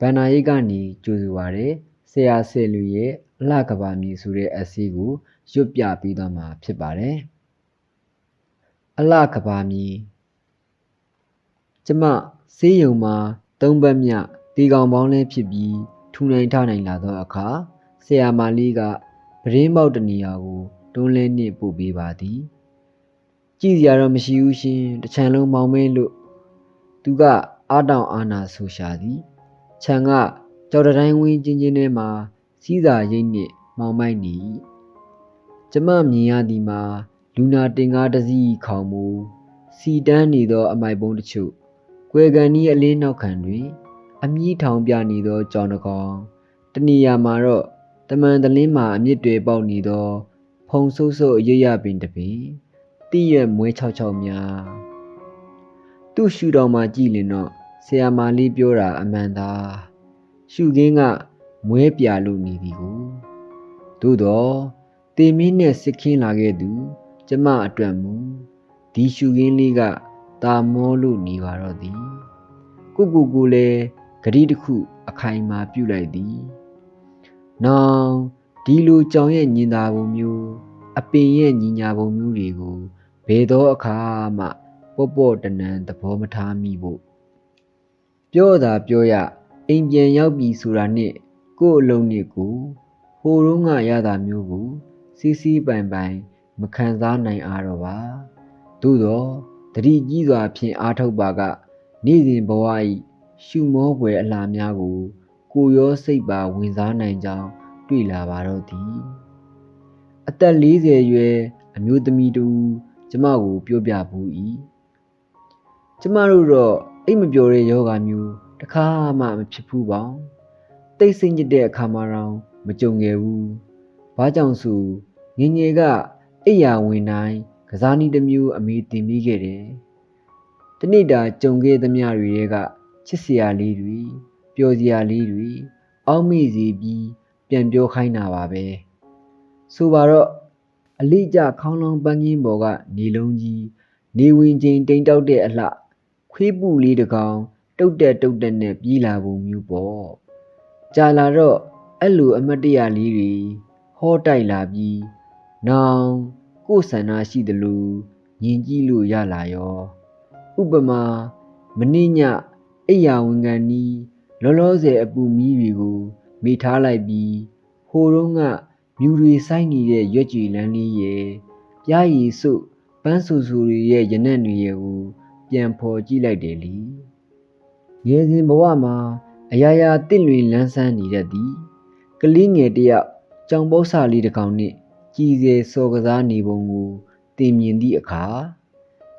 ဘန္နာရိတ်ကနေကြိုဆိုပါရယ်ဆရာဆယ်လူရဲ့အလှကဘာမြေဆိုတဲ့အစည်းကိုရွတ်ပြပေးသွားမှာဖြစ်ပါတယ်အလှကဘာမြေကျမဆေးရုံမှာသုံးပတ်မြတီကောင်ပေါင်းလဲဖြစ်ပြီးထူနိုင်ထနိုင်လာသောအခါဆရာမလေးကပရင်းပေါက်တနေရာကိုတွန်းလဲနှင့်ပို့ပေးပါသည်ကြည့်စရာတော့မရှိဘူးရှင်တစ်ချံလုံးမောင်မဲလို့သူကအားတောင်အာနာဆူရှာသည် ခြံကကြော်တတိုင်းဝင်းချင်းချင်းထဲမှာစီးစာရိတ်နှင့်မောင်မိုက်နေ၏ကျမမြင်ရသည်မှာလူနာတင်ကားတစ်စီးခေါင်မူစီတန်းနေသော အမိုက်ပုံးတချို့ကွယ်ကန်ဤအလင်းနောက်ခံတွင် အမြီးထောင်ပြနေသောကြောင်တကောင်တနေရာမှာတော့တမန်တလင်းမှာအမြင့်တွေပေါက်နေသော ဖုံဆုပ်ဆုပ်အရရပင်တပင်တိရွက်မွဲချောက်ချောက်များသူ့ရှူတော်မှာကြည်လင်တော့ ဆရာမလေးပြောတာအမှန်သာရှုခင်းကမွဲပြလို့နေသည်ကိုသို့တော့တေမင်းနဲ့စစ်ခင်းလာခဲ့သူ ကျမအတွက်မူဒီရှုခင်းလေးကတာမောလို့နေပါတော့သည်ကိုကိုကိုလည်းဂတိတစ်ခုအခိုင်အမာပြုတ်လိုက်သည်။နောင်ဒီလိုကြောင်ရဲ့ညင်သာပုံမျိုးအပင်ရဲ့ညီညာပုံမျိုးတွေကိုဘယ်သောအခါမှပေါ့ပေါ့တနန်သဘောမထားမိဖို့ ပြောတာပြောရအိမ်ပြန်ရောက်ပြီဆိုတာနဲ့ကို့အလုံးနဲ့ကိုဟိုတုန်းကရတာမျိုးကိုစီးစီးပိုင်ပိုင် မခံစားနိုင်အားတော့ပါသို့တော့တတိကြီးစွာဖြင့်အားထုတ်ပါက နေ့စဉ်ဘဝ၏ရှုမောဖွယ်အလားများကို ကိုယ်ရောစိတ်ပါဝင်စားနိုင်ကြောင်းတွေ့လာပါတော့သည်အသက်40အရွယ်အမျိုးသမီးတူ ကျမကိုပြောပြဘူး၏ကျမတို့တော့ အိတ်မပြောတဲ့ယောဂမျိုးတစ်ခါမှမဖြစ်ဘူးပေါင်းတိတ်ဆိတ်ညစ်တဲ့အခါမှတော့မကြုံခဲ့ဘူးဘာကြောင့်ဆိုငငယ်ကအိယာဝင်တိုင်းကစားနည်းတစ်မျိုးအမေတင်မိခဲ့တယ်တနေ့တာကြုံခဲ့သမျှတွေကချစ်စရာလေးတွေပျော်စရာလေးတွေအောက်မေ့စီပြီးပြန်ပြောခိုင်းတာပါပဲဆိုပါတော့အလိကြခေါင်းလောင်းပန်းကြီးပေါ်ကနေလုံးကြီးနေဝင်ချိန်တိမ်တောက်တဲ့အလှ ခွေးပူလေးတစ်ကောင်တုတ်တက်တုတ်တက်နဲ့ပြေးလာပုံမျိုးပေါ့ကြာလာတော့အဲ့လိုအမတ်တရလေးတွေဟောတိုက်လာပြီးနောင်ကိုယ်ဆန္ဒရှိသလိုညင်ကြည့်လို့ရလာရောဥပမာမနေ့ညအိယာဝင်ကန်နီးလောလောဆယ်အပူမီးတွေကိုမိထားလိုက်ပြီးဟိုတုန်းကမြူတွေဆိုင်နေတဲ့ရွက်ကြည်လန်းလေးရဲ့ပြားရည်စုပန်းဆူဆူတွေရဲ့ရနံ့တွေရဲ့ကို ပြန်ဖော်ကြည့်လိုက်တယ်လीငယ်စဉ်ဘဝမှာအရာရာတင့်လွင်လန်းဆန်းနေတတ်သည်ကလေးငယ်တယောက်ကြောင်ပု္ပ္ပာလေးတစ်ကောင်နှင့်ကြည်စဲစော်ကစားနေပုံကိုတင်မြင်သည့်အခါ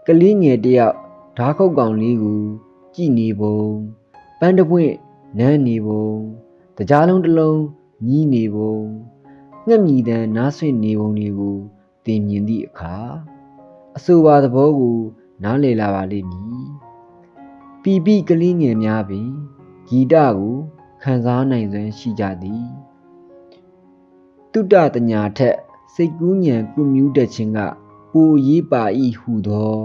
ကလေးငယ်တယောက်ဓားခုတ်ကောင်လေးကိုကြည်နေပုံပန်းတပွင့်နမ်းနေပုံတကြားလုံးတစ်လုံးမြည်နေပုံငှက်မြည်တမ်းနားဆွင့်နေပုံတွေကိုတင်မြင်သည့်အခါအဆိုပါသဘောကို နားလည်လာပါလိမ့်မည်ပီပိကလေးငယ်များပင်ဂီတကိုခံစားနိုင်စွမ်းရှိကြသည်တုတ္တတညာထက်စိတ်ကူးညံကုမြူးတတ်ခြင်းကပိုရေးပါဤဟုသော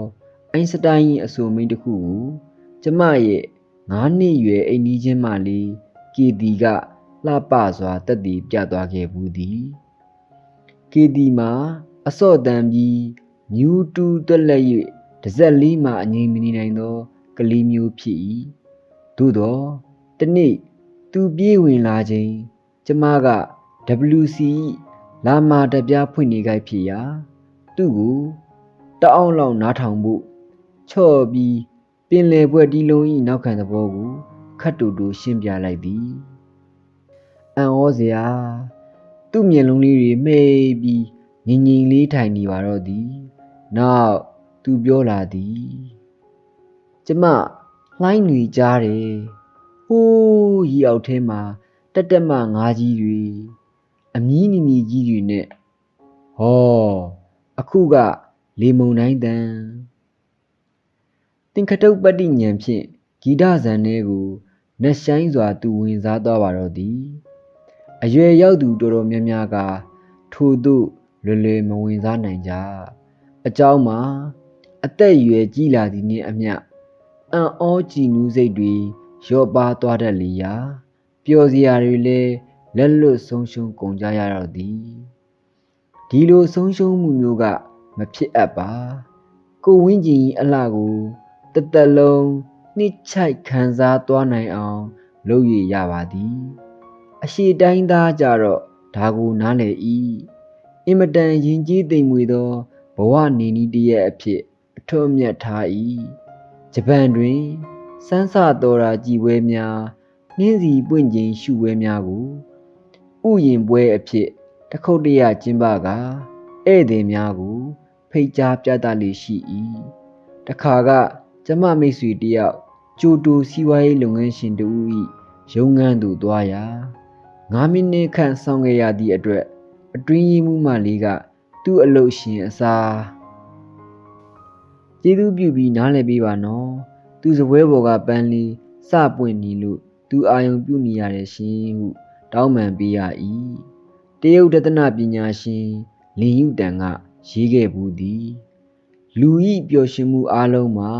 အိုင်းစတိုင်း၏အဆိုမိန်တစ်ခုကိုကျမရဲ့ငါးနှစ်ရွယ်အိမ်နီးချင်းမလေးကီတီကလှပစွာတက်တည်ပြသွားခဲ့ဘူးသည်ကီတီမှာအစော့တန်ပြီးမြူးတူးတွက်လက်၍ တစ်စက်လေးမှအငြိမ်မနေနိုင်သော ကလေးမျိုးဖြစ်၏သို့သောတနေ့သူပြေးဝင်လာချိန်ကျမက WC လာမာတပြားဖွင့်နေကြဖြစ်ရာသူ့ကိုတအောင်လောက်နားထောင်ဖို့ချော့ပြီးပင်လယ်ပွဲတီလုံးဤနောက်ခံသဘောကိုခတ်တူတူရှင်းပြလိုက်သည်အံ့ဩစရာသူ့မျက်လုံးလေးတွေမှိတ်ပြီးငြိမ်ငြိမ်လေးထိုင်နေပါတော့သည် နောက် သူပြောလာသည်ကျမလှိုင်းတွေကြားတယ်ဟိုးရီအောက်ထဲမှာတက်တက်မငါးကြီးတွေအမြင်းနီနီကြီးတွေနဲ့ဟောအခုကလေမုန်တိုင်းတန်တင်ခတုတ်ပတ္တိညံဖြင့်ဂီတဇန်ထဲကိုနှက်ဆိုင်စွာသူဝင်စားသွားပါတော့သည်အရွယ်ရောက်သူတော်တော်များများကထို့သို့လွယ်လွယ်မဝင်စားနိုင်ကြအเจ้าမှာ အသက်အရွယ်ကြီးလာသည်နှင့်အမျှအံ့ဩကြည်နူးစိတ်တွေရော့ပါသွားတတ်လေရာပျော်စရာတွေလည်းလက်လွတ်ဆုံးရှုံးကုန်ကြရတော့သည်ဒီလိုဆုံးရှုံးမှုမျိုးက မဖြစ်အပ်ပါကိုဝင်းကျင်ကြီးအလှကိုတသက်လုံးနှစ်ချိုက်ခံစားသွားနိုင်အောင် လုပ်ရရပါသည် အရှိတိုင်းသားကြတော့ဒါကိုနားလည်၏အင်မတန်ရင်ကြီးသိမ်မွေသောဘဝနေနည်းတစ်ရက်အဖြစ် အထွတ်အမြတ်ထား၏ဂျပန်တွင်စန်းစတော်ရာကြည်ပွဲများနှင်းစီပွင့်ခြင်းရှုပွဲများကိုဥယျင်ပွဲအဖြစ်တစ်ခုတ်တရကျင်းပကဧည့်သည်များကိုဖိတ်ကြားပြသလေရှိ၏တခါကကျမမိတ်ဆွေတယောက်ကျိုတိုစီးပွားရေးလုပ်ငန်းရှင်တူ၏ရုံးခန်းသို့သွားရာ9မိနစ်ခန့်စောင့်ခဲ့ရသည့်အတွက်အတွင်းရေးမှုမှလေးကသူ့အလုပ်ရှင်အစား ကျေးဇူးပြုပြီးနားလည်ပေးပါနော်သူစပွဲပေါ်ကပန်းလေးစပွင့်နေလို့သူအာယုံပြုနေရတယ်ရှင်ဟုတောင်းပန်ပေးရ၏တရုတ်တဒနာပညာရှင်လင်ယူတန်ကရေးခဲ့ဘူးသည်လူဤပျော်ရွှင်မှုအလုံးမှာ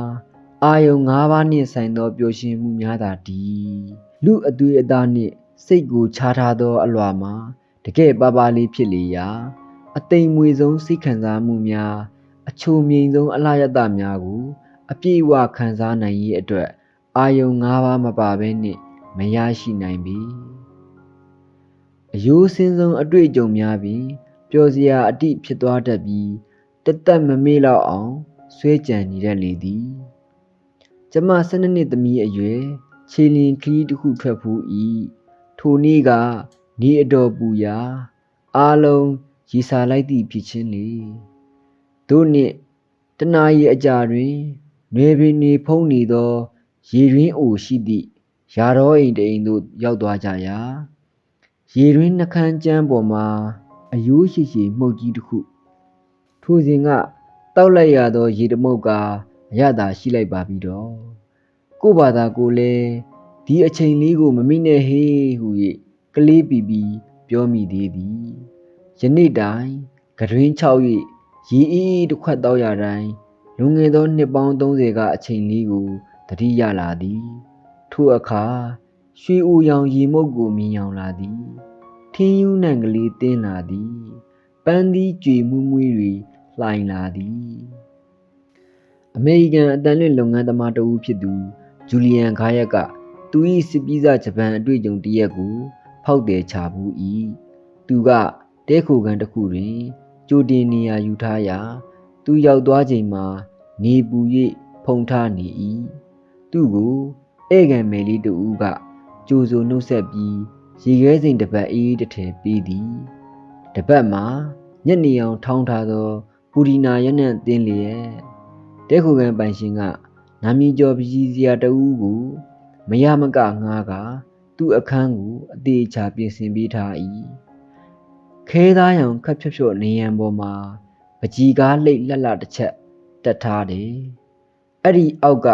အာယုံ၅ပါးနှင့်ဆိုင်သောပျော်ရွှင်မှုများသာတည်လူအသွေးအသားနှင့်စိတ်ကိုခြားထားသောအလွာမှာတကယ်ပါပါလေးဖြစ်လေရာအသိမ်မွေဆုံးစိတ်ခံစားမှုများ အချိုမြိန်ဆုံးအလားရတများကို အပြည့်အဝခံစားနိုင်ရေးအတွက်အာယုံ၅ပါးမပါဘဲနှင့်မရရှိနိုင်ပြီအယိုးစင်းဆုံးအတွေ့အကြုံများပြီးပျော်စရာအတိဖြစ်သွားတတ်ပြီးတသက်မမေ့တော့အောင်ဆွဲကြံနေတတ်လေသည်ကျမ၁၂နှစ်သမီးအရွယ်ခြေလင်ခီးတစ်ခုထွက်ဖူး၏ထိုနေ့ကနေအတော်ပူရာ အားလုံးရီစာလိုက်သည့်ဖြစ်ချင်းလေ တို့နှင့်တနာရီအကြာတွင်နွေပင်နေဖုံးနေသော ရေရင်းအိုရှိသည့်ရာတော်အိမ်တအိမ်သို့ ရောက်သွားကြရာရေရင်းနှခမ်းကျမ်းပေါ်မှာ အယိုးရှိရှိမှုတ်ကြီးတစ်ခု ထိုစဉ်ကတောက်လိုက်ရသော ရေတမုတ်ကအရသာရှိလိုက်ပါပြီတော့ကို့ဘာသာကိုလည်းဒီအချိန်လေးကို မမိနဲ့ဟေးဟု၍ကလေးပီပီပြောမိသေးသည်ယနေ့တိုင်ကတွင်6၍ ရေအေးအေးတစ်ခွက်တောက်ရတိုင်းလွန်ငယ်သောနှစ်ပေါင်း30ကအချိန်လေးကိုတတိရလာသည်ထိုအခါရွှေအိုရောင်ရေမုတ်ကိုမြင်အောင်လာသည်ထင်းယူးနံကလေးတင်းလာသည်ပန်းသီးကြွေမွေးမွေးတွေလှိုင်လာသည်အမေရိကန်အတန်လွင့်လုပ်ငန်းသမားတဦးဖြစ်သူဂျူလီယန်ဂါယက်ကသူ၏စစ်ပီးစာဂျပန်အတွေ့အကြုံတစ်ရက်ကိုဖောက်တယ်ချဘူး၏သူကတဲခိုကန်တစ်ခုတွင် ကြိုတင်နေရာယူထားရာ သူရောက်သွားချိန်မှာ နေပူ၍ဖုံထားနေ၏သူ့ကိုဧကန်မယ်လေးတူကကြိုဆိုနှုတ်ဆက်ပြီးရေခဲစိမ်တစ်ပတ်အေးတစ်ထည်ပေးသည်တစ်ပတ်မှာညက်နေအောင်ထောင်းထားသောပူဒီနာရနံ့တင်းလျက်တဲခိုကန်ပိုင်ရှင်ကနာမည်ကျော်ပြည်စရာတဦးကိုမရမကငားကသူ့အခန်းကိုအသေးချာပြင်ဆင်ပေးထား၏ ခဲသားရောင်ခက်ဖြော့ဖြော့နေရန်ပေါ်မှာပကြီးကားလိတ်လက်လက်တစ်ချက်တက်ထားတယ်အဲ့ဒီအောက်က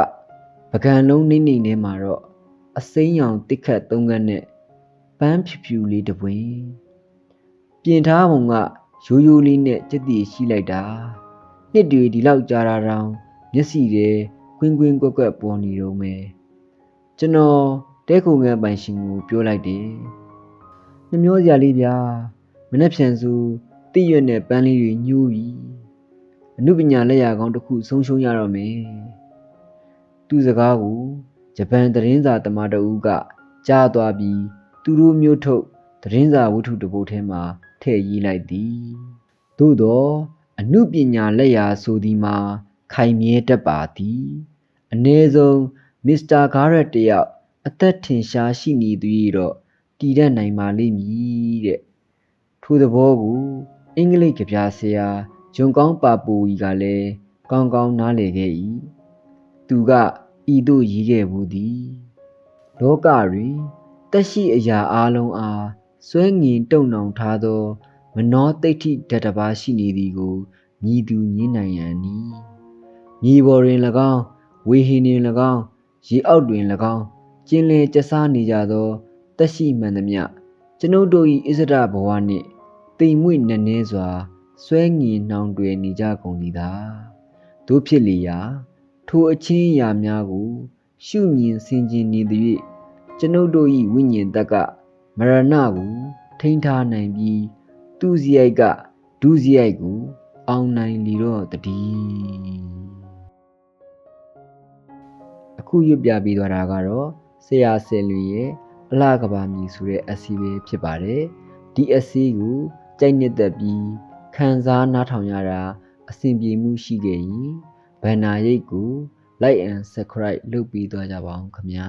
ပကံလုံးနှိမ့်နှိမ့်ထဲမှာတော့အစိမ်းရောင်တစ်ခတ်သုံးခန်းနဲ့ပန်းဖြူဖြူလေးတစ်ပွင့်ပြင်ထားပုံကရိုးရိုးလေးနဲ့ကြက်တီရှိလိုက်တာနှစ်တွေဒီလောက်ကြာတာတောင်မျက်စိတွေကွင်းကွင်းကွက်ကွက်ပေါ်နေတော့မယ်ကျွန်တော်တဲခုံငန်းပိုင်ရှင်ကိုပြောလိုက်တယ်နှမျောစရာလေးဗျာ မနှက်ဖြန်စုတိရွက်နဲ့ပန်းလေးတွေညှိုးပြီးအမှုပညာလက်ရာကောင်းတစ်ခုဆုံးရှုံးရတော့မယ်သူစကားကိုဂျပန်သတင်းစာတမတအူးကကြားသွားပြီးသူတို့မျိုးထုတ်သတင်းစာဝတ္ထုတစ်ပုဒ်ထဲမှာထည့်ရေးလိုက်သည်သို့သောအမှုပညာလက်ရာဆိုသည်မှာခိုင်မြဲတတ်ပါသည်အ ਨੇ ဆုံးမစ္စတာဂါရက်တယောက်အသက်ထင်ရှားရှိနေသူ၏တော့တည်တတ်နိုင်ပါလိမ့်မည်တဲ့ ထိုသဘောကိုအင်္ဂလိပ်ကြပြဆရာဂျွန်ကောင်းပါပူကြီးကလည်းကောင်းကောင်းနားလည်ခဲ့၏သူကဤသို့ရေးခဲ့ဘူးသည်လောကတွင်တက်ရှိအရာအလုံးအားစွဲငင်တုံနှောင်ထားသော မနောတိဋ္ဌိဓာတ်တစ်ပါးရှိနေသည်ကိုညီသူညင်းနိုင်ရန်နီမြေပေါ်တွင်၎င်းဝေဟင်တွင်၎င်းရေအောက်တွင်၎င်းကျင်လည်ကျဆားနေကြသောတက်ရှိမှန်သမျှကျွန်ုပ်တို့၏အစ္စဒဘဝနှင့် တိမ်မွေ့နက်နဲစွာဆွဲငင်နှောင်တွယ်နေကြကုန်သည်သာတို့ဖြစ်လျာထိုအချင်းအရာများကို ရှုမြင်ဆင်ခြင်နေသည်၍ကျွန်ုပ်တို့၏ဝိညာဉ်တက်ကမရဏကိုထိန်းထားနိုင်ပြီးသူစရိုက်ကဒုစရိုက်ကို အောင်နိုင်လီတော့တည်းအခုရွတ်ပြပြီးသွားတာကတော့ဆရာဆယ်လူရဲ့အလားကဘာမီဆိုတဲ့အစီပဲဖြစ်ပါတယ်ဒီအစီကို ကြိုက်နှစ်သက်ပြီးခံစားနားထောင်ရတာအဆင်ပြေမှုရှိခဲ့ရင်ဘန္နာရိတ်ကို like and subscribe လုပ်ပြီးသွားကြပါအောင်ခင်ဗျာ